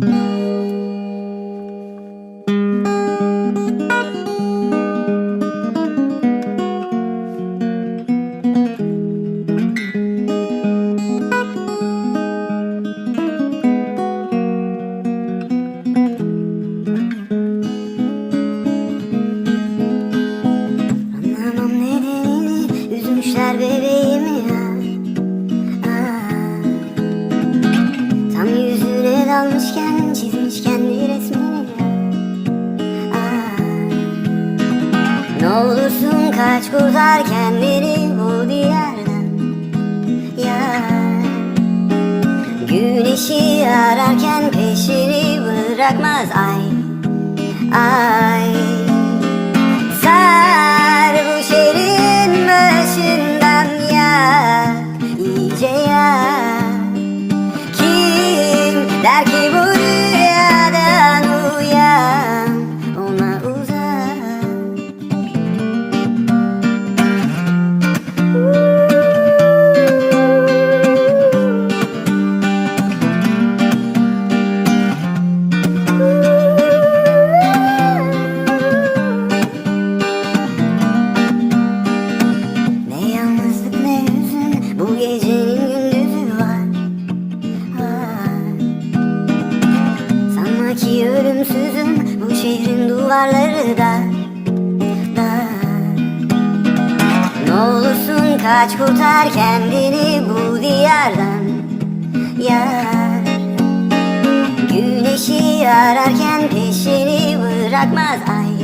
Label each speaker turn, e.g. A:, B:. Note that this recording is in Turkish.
A: Anlamam nedenini yüzüne dalmışken çizmiş kendi resmini Aa. Ne olursun kaç kurtar kendini bu diyardan Ya. Güneşi ararken peşini bırakmaz. Ay Ay I gave ölümsüzüm bu şehrin duvarları da. Dar Ne olursun kaç kurtar kendini bu diyardan. Yar. Güneşi ararken peşini bırakmaz Ay